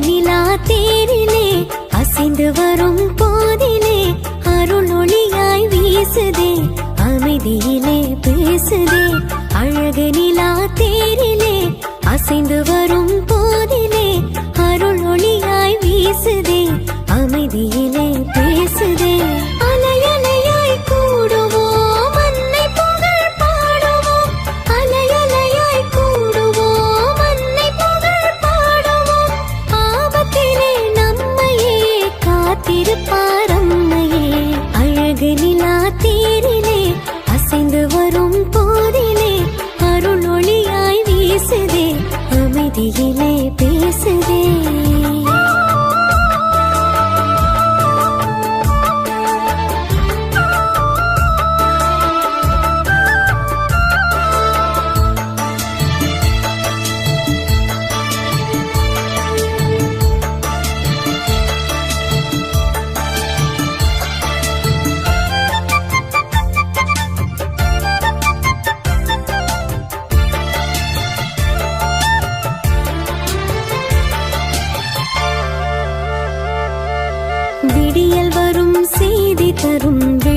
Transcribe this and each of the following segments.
நிலா தேரிலே அசைந்து வரும் போதிலே அருள் ஒளியாய் வீசுதே அமைதியிலே பேசுதே. அழகு நிலா தேரிலே அசைந்து வரும் வீசுதே அமைதியிலே பேசுதே. तरुण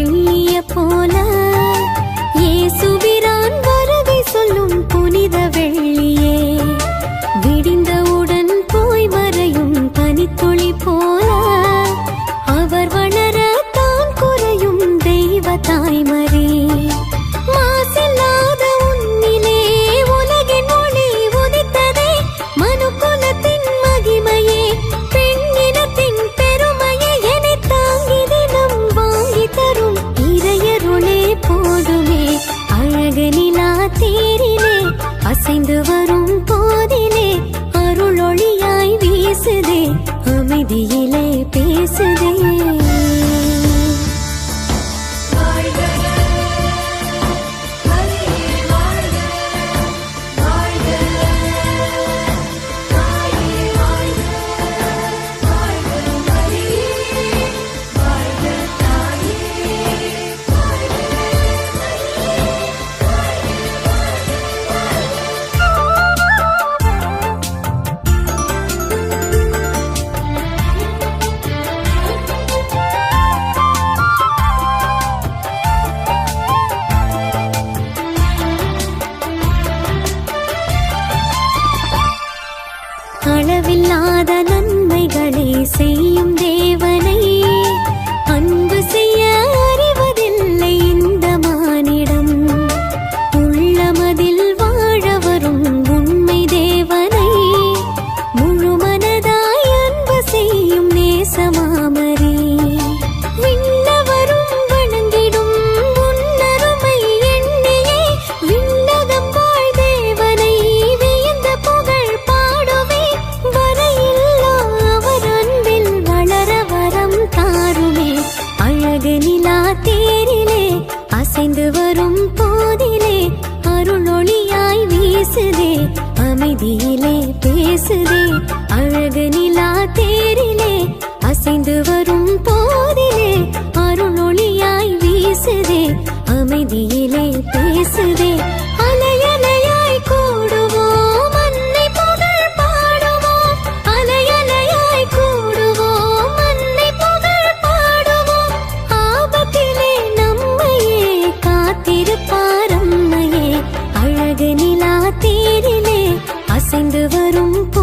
அளவில்லாத நன்மைகளை செய்யும் தே நதியிலே பேசுதே அழகு நிலா தேரிலே அசைந்து வரும் போதிலே அருணொளியாய் வீசுதே அமைதியிலே பேசுதே. அசைந்து வரும் போ